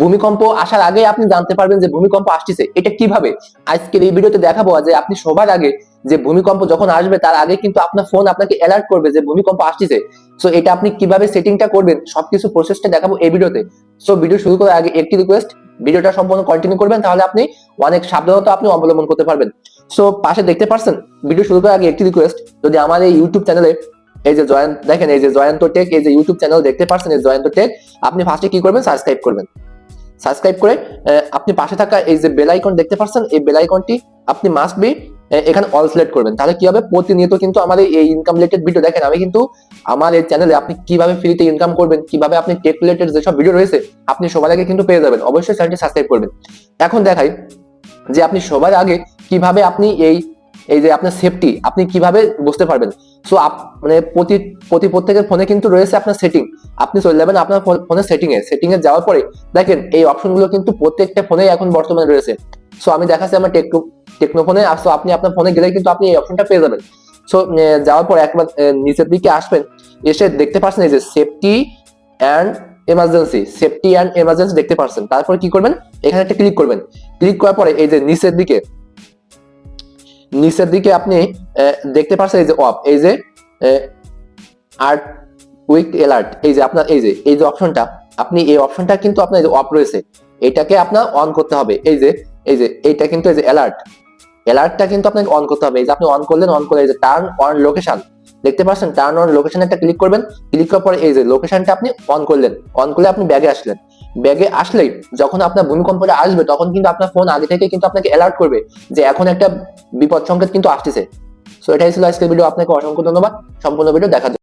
ভূমিকম্প আসার আগে আপনি জানতে পারবেন যে ভূমিকম্প আসতেছে। এটা কীভাবে? আজকের এই ভিডিওতে দেখাবো যে আপনি সবার আগে যে ভূমিকম্প যখন আসবে, তার আগে কিন্তু আপনার ফোন আপনাকে অ্যালার্ট করবে যে ভূমিকম্প আসতেছে। সো এটা আপনি কীভাবে সেটিংটা করবেন, সবকিছু প্রসেসটা দেখাবো এই ভিডিওতে। সো ভিডিও শুরু করার আগে একটি রিকোয়েস্ট ভিডিওটা সম্পূর্ণ কন্টিনিউ করবেন, তাহলে আপনি অনেক সাবধানতা আপনি অবলম্বন করতে পারবেন। সো পাশে দেখতে পারছেন ভিডিও শুরু করার আগে একটি রিকোয়েস্ট যদি আমার এই ইউটিউব চ্যানেলে এই যে জয়ন্ত, দেখেন এই যে জয়ন্ত টেক এই যে ইউটিউব চ্যানেল দেখতে পারছেন, এই জয়ন্ত টেক আপনি ফার্স্টে কি করবেন সাবস্ক্রাইব করবেন। সাবস্ক্রাইব করে আপনি পাশে থাকা এই যে বেল আইকন দেখতে পাচ্ছেন, এই বেল আইকনটি আপনি মাস্ট বি এখানে অল সিলেক্ট করবেন। তাহলে কি হবে? প্রতিনিয়ত কিন্তু আমাদের এই ইনকাম রিলেটেড ভিডিও দেখেন। আমি কিন্তু আমার এই চ্যানেলে আপনি কীভাবে ফ্রিতে ইনকাম করবেন, কীভাবে আপনি টেক রিলেটেড যেসব ভিডিও রয়েছে, আপনি সবার আগে কিন্তু পেয়ে যাবেন। অবশ্যই চ্যানেলটি সাবস্ক্রাইব করবেন। এখন দেখাই যে আপনি সবার আগে কীভাবে আপনি এই এই যে আপনার সেফটি আপনি কীভাবে বুঝতে পারবেন? সো মানে প্রতি প্রতি প্রত্যেকের ফোনে কিন্তু রয়েছে আপনার সেটিং আপনি চলে যাবেন আপনার ফোনের সেটিং এ। সেটিং এ যাওয়ার পরে দেখেন, এই অপশনগুলো কিন্তু প্রত্যেকটা ফোনে এখন বর্তমানে রয়েছে। সো আমি দেখাচ্ছি আমার টেকনো টেকনো ফোনে সো আপনি আপনার ফোনে গেলে কিন্তু আপনি এই অপশনটা পেয়ে যাবেন। সো যাওয়ার পর একবার নিচের দিকে আসবেন। এসে দেখতে পাচ্ছেন এই যে safety and emergency safety and emergency দেখতে পাচ্ছেন। তারপরে কি করবেন? এখানে একটা ক্লিক করবেন। ক্লিক করার পরে এই যে নিচের দিকে নিচের দিকে আপনি দেখতে পাচ্ছেন এই যে অফ, এই যে আর্ট উইক অ্যালার্ট এই যে আপনার, এই যে এই যে অপশনটা, আপনি এই অপশনটা কিন্তু আপনার এই যে অফ রয়েছে, এটাকে আপনার অন করতে হবে, এই যে এই যে, এইটা কিন্তু এই যে অ্যালার্ট অ্যালার্টটা কিন্তু আপনাকে অন করতে হবে, এই যে আপনি অন করলেন অন করে এই যে টার্ন অন লোকেশন দেখতে পাচ্ছেন টার্ন অন লোকেশন একটা ক্লিক করবেন ক্লিক করার পরে এই যে লোকেশনটা আপনি অন করলেন অন করলে আপনি ব্যাগে আসলেন ব্যাগে আসলেই যখন আপনার ভূমিকম্পটা আসবে, তখন কিন্তু আপনার ফোন আগে থেকে কিন্তু আপনাকে অ্যালার্ট করবে যে এখন একটা বিপদ সংকেত কিন্তু আসতেছে। সো এটাই ছিল আজকের ভিডিও আপনাকে অসংখ্য ধন্যবাদ। সম্পূর্ণ ভিডিও দেখার